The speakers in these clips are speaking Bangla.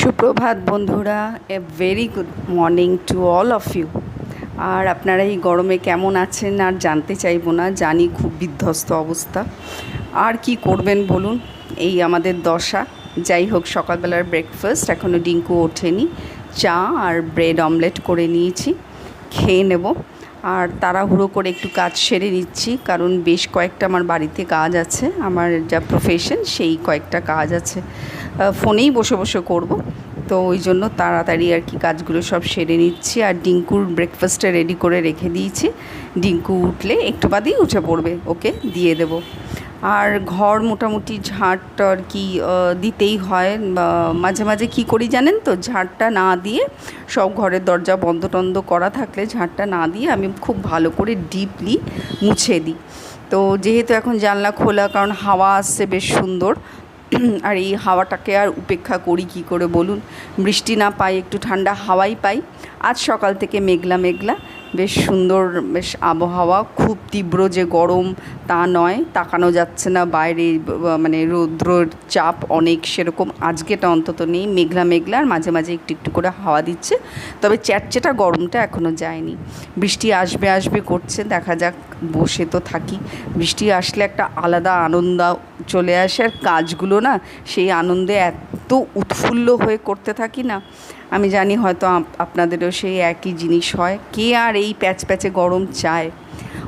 সুপ্রভাত বন্ধুরা a very good morning to all of you আর আপনারা এই গরমে কেমন আছেন আর জানতে চাইব না, জানি খুব বিধ্বস্ত অবস্থা। আর কি করবেন বলুন, এই আমাদের দশা। যাই হোক, সকালবেলার ব্রেকফাস্ট এখনও ডিঙ্কু ওঠেনি। চা আর ব্রেড অমলেট করে নিয়েছি, খেয়ে নেব। আর তাড়াহুড়ো করে একটু কাজ সেরে নিচ্ছি, কারণ বেশ কয়েকটা আমার বাড়িতে কাজ আছে। আমার যা প্রফেশন সেই কয়েকটা কাজ আছে। ফোনেই বসে বসে করব। তো ওই জন্য তাড়াতাড়ি আর কি কাজগুলো সব সেরে নিচ্ছি আর ডিঙ্কুর ব্রেকফাস্টটা রেডি করে রেখে দিয়েছি। ডিঙ্কু উঠলে একটু বাদেই উঠে পড়বে, ওকে দিয়ে দেবো। আর ঘর মোটামুটি ঝাঁট আর কি দিতেই হয়। মাঝে মাঝে কি করি জানেন তো? ঝাঁটটা না দিয়ে সব ঘরের দরজা বন্ধ টন্ধ করা থাকলে ঝাঁটটা না দিয়ে আমি খুব ভালো করে ডিপলি মুছে দিই। তো যেহেতু এখন জানলা খোলা, কারণ হাওয়া আসছে বেশ সুন্দর আর এই হাওয়াটাকে আর উপেক্ষা করি কি করে বলুন? বৃষ্টি না পাই একটু ঠান্ডা হাওয়াই পাই। আজ সকাল থেকে মেঘলা মেঘলা। বেশ সুন্দর, বেশ আবহাওয়া, খুব তীব্র যে গরম তা নয়, তাকানো যাচ্ছে না বাইরে মানে রৌদ্রর চাপ অনেক সেরকম, আজকেটা অন্তত নেই, মেঘলা মেঘলা, আর মাঝে মাঝে একটু একটু করে হাওয়া দিচ্ছে, তবে চ্যাটচেটা গরমটা এখনও যায়নি। বৃষ্টি আসবে আসবে করছে, দেখা যাক, বসে তো থাকি। বৃষ্টি আসলে একটা আলাদা আনন্দ চলে আসে, আর কাজগুলো না সেই আনন্দে এত উৎফুল্ল হয়ে করতে থাকি না। আমি জানি হয়তো আপ- আপনাদেরও সেই একই জিনিস হয়। কে আর এই প্যাচ প্যাচে গরম চায়?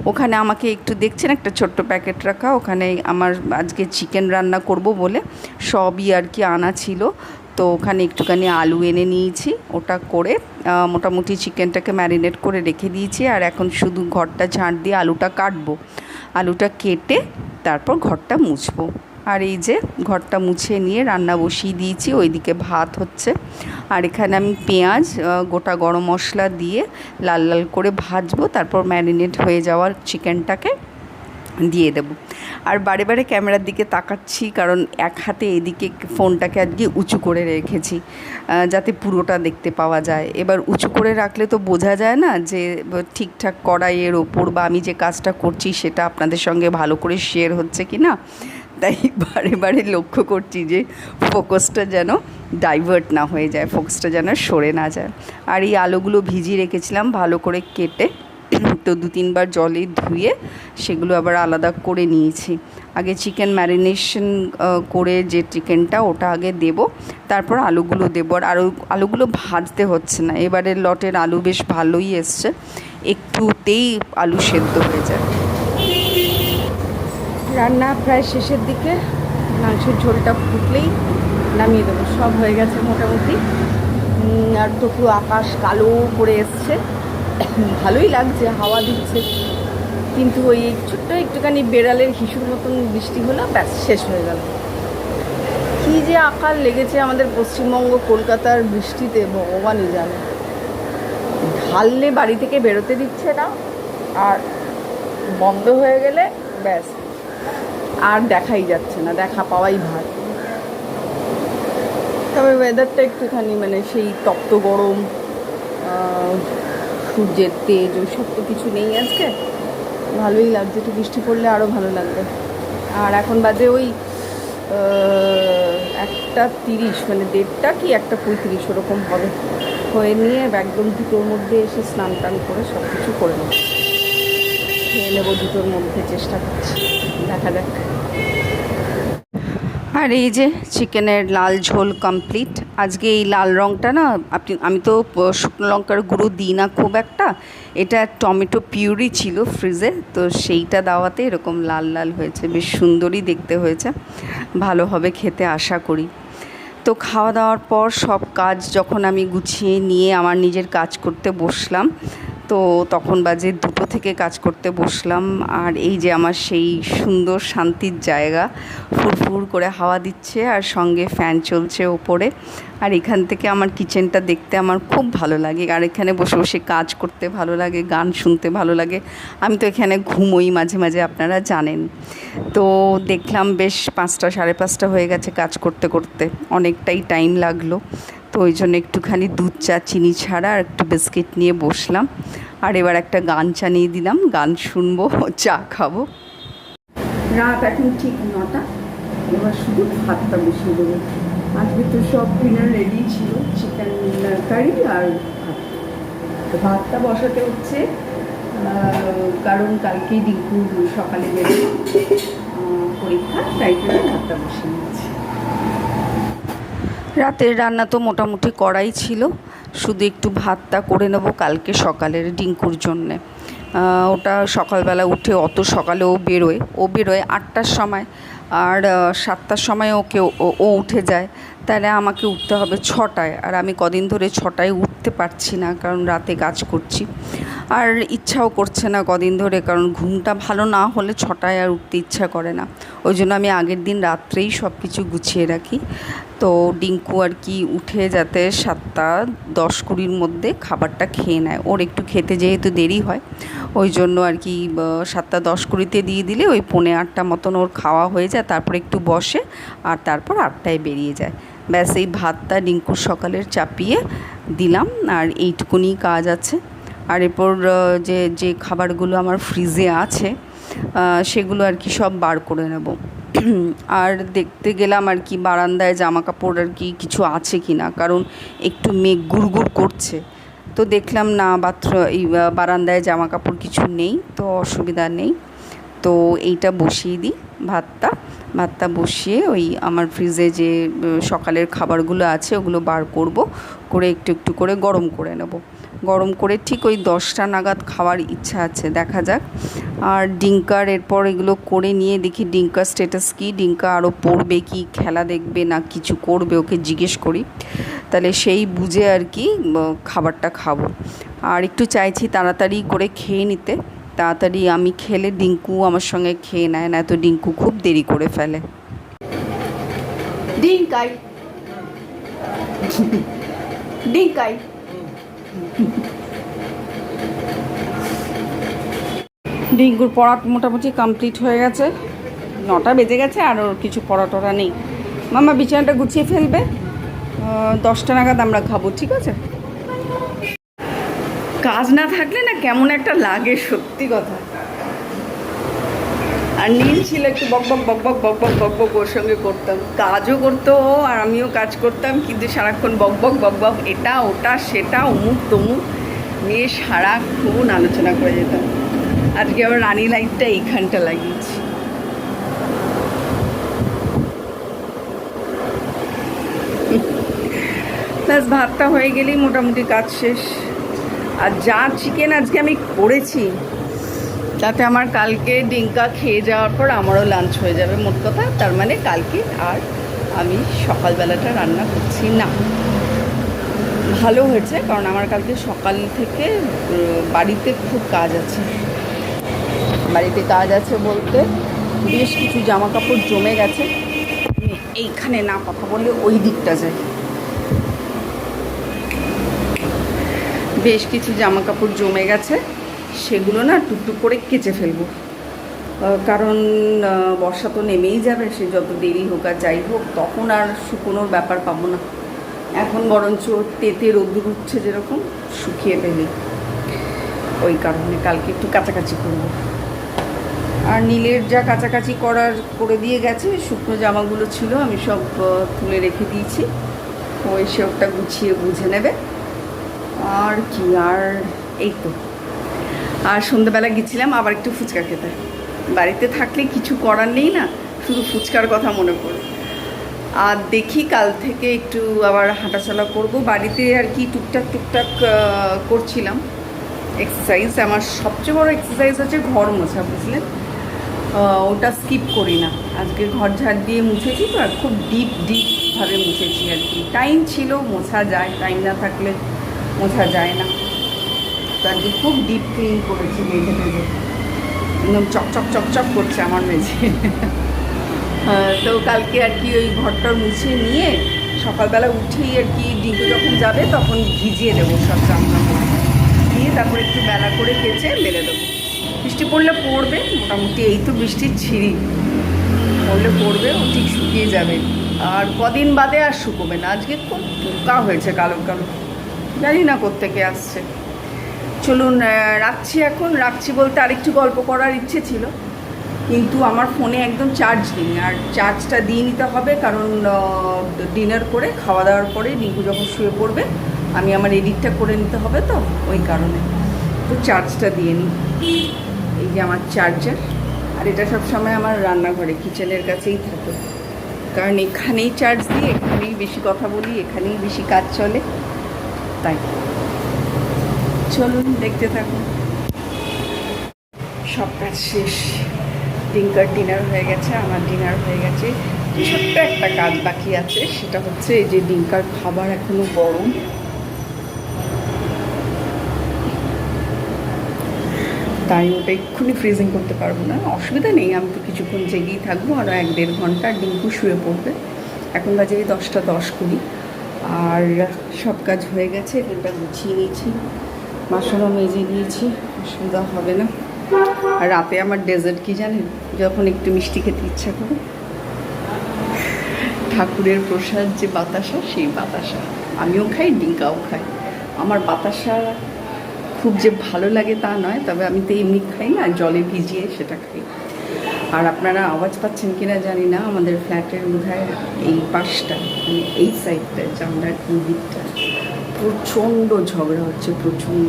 ওখানে আমাকে একটু দেখছেন, একটা ছোট্ট প্যাকেট রাখা। ওখানে আমার আজকে চিকেন রান্না করব বলে সবই আর কি আনা ছিল। তো ওখানে একটুখানি আলু এনে নিয়েছি। ওটা করে মোটামুটি চিকেনটাকে ম্যারিনেট করে রেখে দিয়েছি। আর এখন শুধু ঘরটা ঝাঁট দিয়ে আলুটা কাটবো। আলুটা কেটে তারপর ঘরটা মুছবো। আর এই যে ঘরটা মুছে নিয়ে রান্না বসিয়ে দিয়েছি, ওইদিকে ভাত হচ্ছে। আর এখানে আমি পেঁয়াজ গোটা গরম মশলা দিয়ে লাল লাল করে ভাজবো, তারপর ম্যারিনেট হয়ে যাওয়ার চিকেনটাকে দিয়ে দেবো। আর বারে বারে ক্যামেরার দিকে তাকাচ্ছি, কারণ এক হাতে এদিকে ফোনটাকে আজকে উঁচু করে রেখেছি যাতে পুরোটা দেখতে পাওয়া যায়। এবার উঁচু করে রাখলে তো বোঝা যায় না যে ঠিকঠাক কড়াইয়ের ওপর বা আমি যে কাজটা করছি সেটা আপনাদের সঙ্গে ভালো করে শেয়ার হচ্ছে কি না তাই বারে বারে লক্ষ্য করছি যে ফোকাসটা যেন ডাইভার্ট না হয়ে যায়, ফোকাসটা যেন সরে না যায়। আর এই আলুগুলো ভিজিয়ে রেখেছিলাম ভালো করে কেটে, তো দু তিনবার জলে ধুয়ে সেগুলো আবার আলাদা করে নিয়েছি। আগে চিকেন ম্যারিনেশন করে যে চিকেনটা ওটা আগে দেব, তারপর আলুগুলো দেবো। আর আলু আলুগুলো ভাজতে হচ্ছে না, এবারে লটের আলু বেশ ভালোই এসছে, একটুতেই আলু সেদ্ধ হয়ে যায়। রান্না প্রায় শেষের দিকে, মাংসের ঝোলটা ফুটলেই নামিয়ে দেবো। সব হয়ে গেছে মোটামুটি। আর তো পুরো আকাশ কালো করে এসছে। ভালোই লাগছে, হাওয়া দিচ্ছে। কিন্তু ওই ছোট্ট একটুখানি বেড়ালের হিসুর মতন বৃষ্টি হলো, ব্যাস, শেষ হয়ে গেল। কী যে আকার লেগেছে আমাদের পশ্চিমবঙ্গ, কলকাতার বৃষ্টিতে ভগবানই জানে। ঢাললে বাড়ি থেকে বেরোতে দিচ্ছে না, আর বন্ধ হয়ে গেলে, ব্যাস। আর দেখাই যাচ্ছে না, দেখা পাওয়াই ভার তবে ওয়েদারটা একটুখানি মানে সেই তপ্ত গরম সূর্যের তেজ ওই সব তো কিছু নেই আজকে। ভালোই লাগছে, একটু বৃষ্টি পড়লে আরও ভালো লাগবে। আর এখন বাজে ওই একটা তিরিশ মানে দেড়টা কি একটা পঁয়ত্রিশ ওরকম হবে। হয়ে নিয়ে একদম দুটোর মধ্যে এসে স্নান টান করে সব কিছু করে নেব খেয়ে নেব দুটোর মধ্যে, চেষ্টা করছি। দেখা যাক। আর এই যে চিকেনের লাল ঝোল কমপ্লিট আজকে এই লাল রঙটা না, আপনি, আমি তো শুকনো লঙ্কার গুঁড়ো দিই না খুব একটা। এটা টমেটো পিউরি ছিল ফ্রিজে, তো সেইটা দাওয়াতে এরকম লাল লাল হয়েছে, বেশ সুন্দরই দেখতে হয়েছে। ভালো হবে খেতে, আশা করি। তো খাওয়া দাওয়ার পর সব কাজ যখন আমি গুছিয়ে নিয়ে আমার নিজের কাজ করতে বসলাম তো তখন বাজে দুটো থেকে কাজ করতে বসলাম আর এই যে আমার সেই সুন্দর শান্তির জায়গা, ফুরফুর করে হাওয়া দিচ্ছে আর সঙ্গে ফ্যান চলছে ওপরে। আর এখান থেকে আমার কিচেনটা দেখতে আমার খুব ভালো লাগে। আর এখানে বসে বসে কাজ করতে ভালো লাগে, গান শুনতে ভালো লাগে। আমি তো এখানে ঘুমোই মাঝে মাঝে, আপনারা জানেন। তো দেখলাম বেশ পাঁচটা, সাড়ে পাঁচটা হয়ে গেছে কাজ করতে করতে। অনেকটাই টাইম লাগল। তো ওই জন্য একটুখানি দুধ চা চিনি ছাড়া আর একটু বিস্কিট নিয়ে বসলাম। আর এবার একটা গান চালিয়ে দিলাম গান শুনব চা খাব। রাত এখন ঠিক নটা এবার শুধু ভাতটা বসিয়ে দেবো। আজকে তো সব ডিনার রেডি ছিল চিকেন কারি আর ভাতটা বসাতে হচ্ছে কারণ কালকেই ডিঙ্কু সকালে আহ, পরীক্ষা তাই জন্য ভাতটা বসিয়ে নিয়েছি রাতের রান্না তো মোটামুটি করাই ছিল। শুধু একটু ভাতটা করে নেব কালকে সকালের ডিঙ্কুর জন্যে। ওটা সকালবেলা উঠে অত সকালে ও বেরোয়। ও বেরোয় আটটার সময়। আর সাতটার সময় ওকে ও- উঠে যায়। তাহলে আমাকে উঠতে হবে ছটায়। আর আমি কদিন ধরে ছটায় উঠতে পারছি না, কারণ রাতে কাজ করছি। আর ইচ্ছাও করছে না কদিন ধরে, কারণ ঘুমটা ভালো না হলে ছটায় আর উঠতে ইচ্ছা করে না। ওই জন্য আমি আগের দিন রাত্রেই সব কিছু গুছিয়ে রাখি। তো ডিঙ্কু আর কি উঠে যাতে সাতটা দশ কুড়ির মধ্যে খাবারটা খেয়ে নেয়। ওর একটু খেতে যেহেতু দেরি হয় ওই জন্য আর কি সাতটা দশ কুড়িতে দিয়ে দিলে ওই পৌনে আটটা মতন ওর খাওয়া হয়ে যায়, তারপর একটু বসে আর তারপর আটটায় বেরিয়ে যায়। ব্যাস, এই ভাতটা ডিঙ্কুর সকালের চাপিয়ে দিলাম আর এইটুকুনি কাজ আছে। আর এরপর যে যে খাবারগুলো আমার ফ্রিজে আছে সেগুলো আর কি সব বার করে নেব। আর দেখতে গেলাম আর কি বারান্দায় জামা কাপড় আর কি কিছু আছে কি না কারণ একটু মেঘ গুড়গুড় করছে। তো দেখলাম না বাথরুম এই বারান্দায় জামা কাপড় কিছু নেই, তো অসুবিধা নেই। তো এইটা বসিয়ে দিই, ভাতটা। ভাতটা বসিয়ে ওই আমার ফ্রিজে যে সকালের খাবারগুলো আছে, ওগুলো বার করব, করে একটু একটু করে গরম করে নেব। গরম করে ঠিক ওই দশটা নাগাদ খাওয়ার ইচ্ছা আছে, দেখা যাক। আর ডিঙ্কার এরপর এগুলো করে নিয়ে দেখি ডিঙ্কার স্ট্যাটাস কি, ডিঙ্কা আরও পড়বে কি, খেলা দেখবে না, কিছু করবে, ওকে জিজ্ঞেস করি। তাহলে সেই বুঝে আর কি খাবারটা খাব। আর একটু চাইছি তাড়াতাড়ি করে খেয়ে নিতে। তাড়াতাড়ি আমি খেলে ডিঙ্কু আমার সঙ্গে খেয়ে নেয়, না তো ডিঙ্কু খুব দেরি করে ফেলে। ডিঙ্কাই। ডিঙ্কাই। ডিঙ্কুর পড়া মোটামুটি কমপ্লিট হয়ে গেছে। নটা বেজে গেছে আর ওর কিছু পড়া টড়া নেই। মামা বিছানাটা গুছিয়ে ফেলবে। দশটা নাগাদ আমরা খাব, ঠিক আছে? কাজ না থাকলে না কেমন একটা লাগে সত্যি কথা। আর নীল ছিল একটু বকবক বকবক বকবক বকবক ওর সঙ্গে করতাম। কাজও করতো ও আর আমিও কাজ করতাম, কিন্তু সারাক্ষণ বকবক বকবক এটা, ওটা, সেটা, অমুক তমুক নিয়ে সারাক্ষণ আলোচনা করে যেতাম। আজকে আবার রানী লাইটটা এইখানটা লাগিয়েছি। প্লাস ভাতটা হয়ে গেলেই মোটামুটি কাজ শেষ। আর যা চিকেন আজকে আমি করেছি তাতে আমার কালকে ডিঙ্কা খেয়ে যাওয়ার পর আমারও লাঞ্চ হয়ে যাবে, মোট কথা। তার মানে কালকে আর আমি সকালবেলাটা রান্না করছি না। ভালো হয়েছে, কারণ আমার কালকে সকাল থেকে বাড়িতে খুব কাজ আছে। বাড়িতে কাজ আছে বলতে বেশ কিছু জামা কাপড় জমে গেছে। এইখানে না কথা বললে ওই দিকটা যায় বেশ কিছু জামা কাপড় জমে গেছে। সেগুলো না টুকটুক করে কেচে ফেলব। কারণ বর্ষা তো নেমেই যাবে, সে যত দেরি হোক আর যাই হোক, তখন আর শুকোনোর ব্যাপার পাবো না। এখন বরঞ্চ তেতে রোদ্দুর উঠছে যেরকম, শুকিয়ে ফেলি। ওই কারণে কালকে একটু কাছাকাছি করব। আর নীলের যা কাছাকাছি করার করে দিয়ে গেছে, শুকনো জামাগুলো ছিল, আমি সব তুলে রেখে দিয়েছি। ওই এসে ওটা গুছিয়ে বুঝে নেবে। আর কি, আর এই তো। আর সন্ধ্যাবেলা গেছিলাম, আবার একটু ফুচকা খেতে। বাড়িতে থাকলে কিছু করার নেই না, শুধু ফুচকার কথা মনে পড়ে। আর দেখি কাল থেকে একটু আবার হাঁটাচলা করব। বাড়িতে আর কি টুকটাক টুকটাক করছিলাম। এক্সারসাইজ আমার সবচেয়ে বড় এক্সারসাইজ হচ্ছে ঘর মোছা, বুঝলেন? ওটা স্কিপ করি না। আজকে ঘর ঝাড় দিয়ে মুছেছি তো, আর খুব ডিপ ডিপভাবে মুছেছি আর কি। টাইম ছিল, মোছা যায় টাইম না থাকলে মোছা যায় না। আজকে খুব ডিপ ক্লিন করেছি মেঝে মেঝে একদম চকচক চকচক করছে আমার মেঝে। তো কালকে আর কি ওই ঘরটা মুছে নিয়ে সকালবেলা উঠেই আর কি ডিঙ্কু যখন যাবে তখন ভিজিয়ে দেবো সব জামা দিয়ে তারপর একটু বেলা করে কেচে মেলে দেবো। বৃষ্টি পড়লে পড়বে, মোটামুটি এই তো বৃষ্টির ছিঁড়ি। পড়লে পড়বে, ও ঠিক শুকিয়ে যাবে। আর কদিন বাদে আর শুকোবে না। আজকে খুব পোকা হয়েছে কালো কালো। জানি না কোত্থেকে আসছে। চলুন রাখছি এখন। রাখছি বলতে আরেকটু গল্প করার ইচ্ছে ছিল। কিন্তু আমার ফোনে একদম চার্জ নেই। আর চার্জটা দিয়ে নিতে হবে কারণ ডিনার করে খাওয়া দাওয়ার পরে রিঙ্কু যখন শুয়ে পড়বে, আমি আমার এডিটটা করে নিতে হবে তো, ওই কারণে। তো চার্জটা দিয়ে নিই। এই যে আমার চার্জার আর এটা সব সময় আমার রান্নাঘরে কিচেনের কাছেই থাকে। কারণ এখানেই চার্জ দিই, এখানেই বেশি কথা বলি, এখানেই বেশি কাজ চলে। তাই। চলুন, দেখতে থাকুন। সব কাজ শেষ। ডিঙ্কার ডিনার হয়ে গেছে, আমার ডিনার হয়ে গেছে। ছোট্ট একটা কাজ বাকি আছে, সেটা হচ্ছে এই যে ডিঙ্কার খাবার এখনও গরম। তাই ওটা এক্ষুনি ফ্রিজিং করতে পারব না। অসুবিধা নেই, আমি তো কিছুক্ষণ জেগেই থাকব আরও এক দেড় ঘণ্টা ডিঙ্কু শুয়ে পড়বে। এখন বাজে দশটা দশ কুড়ি। আর সব কাজ হয়ে গেছে, এখানটা গুছিয়ে নিয়েছি বাসনও মেজে নিয়েছি। অসুবিধা হবে না? আর রাতে আমার ডেজার্ট কি জানেন? যখন একটু মিষ্টি খেতে ইচ্ছা করে। ঠাকুরের প্রসাদ যে বাতাসা, সেই বাতাসা। আমিও খাই, ডিঙ্কাও খাই। আমার বাতাসা খুব যে ভালো লাগে তা নয়, তবে আমি তো এমনি খাই না, জলে ভিজিয়ে সেটা খাই। আর আপনারা আওয়াজ পাচ্ছেন কিনা জানি না, আমাদের ফ্ল্যাটের বোধহয় এই পাশটা মানে এই সাইডটা জানলার দিকটা প্রচণ্ড ঝগড়া হচ্ছে, প্রচণ্ড।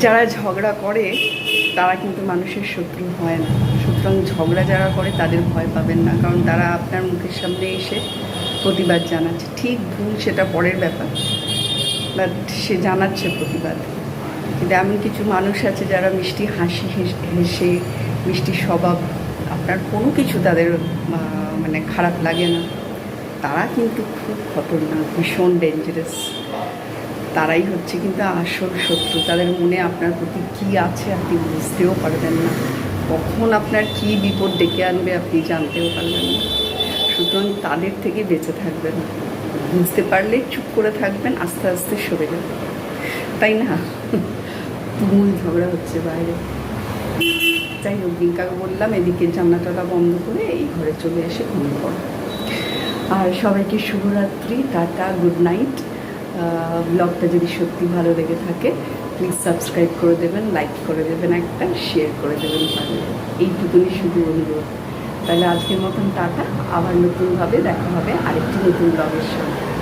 যারা ঝগড়া করে, তারা কিন্তু মানুষের শত্রু হয় না। সুতরাং ঝগড়া যারা করে, তাদের ভয় পাবেন না। কারণ তারা আপনার মুখের সামনে এসে প্রতিবাদ জানাচ্ছে। ঠিক ভুল সেটা পরের ব্যাপার। বাট সে জানাচ্ছে প্রতিবাদ। কিন্তু এমন কিছু মানুষ আছে যারা মিষ্টি হাসি হেস- হেসে, মিষ্টি স্বভাব, আপনার কোনো কিছু তাদের মানে খারাপ লাগে না। তারা কিন্তু খুব খতরনাক ভীষণ ডেঞ্জারাস তারাই হচ্ছে কিন্তু আসল শত্রু। তাদের মনে আপনার প্রতি কী আছে আপনি বুঝতেও পারবেন না। কখন আপনার কী বিপদ ডেকে আনবে আপনি জানতেও পারবেন না। সুতরাং তাদের থেকে বেঁচে থাকবেন। বুঝতে পারলে চুপ করে থাকবেন, আস্তে আস্তে সরে যাবেন তাই না? তুমুল ঝগড়া হচ্ছে বাইরে। যাই হোক বললাম, এদিকে জান্নাটালা বন্ধ করে এই ঘরে চলে এসে ঘুমিয়ে পড়ো। আর সবাইকে শুভরাত্রি, টাটা গুড নাইট ব্লগটা যদি সত্যি ভালো লেগে থাকে প্লিজ সাবস্ক্রাইব করে দেবেন লাইক করে দেবেন একটা শেয়ার করে দেবেন এইটুকুনি শুধু অনুরোধ। তাহলে আজকের মতন টাটা, আবার নতুনভাবে দেখা হবে আরেকটি নতুন ব্লগের সঙ্গে।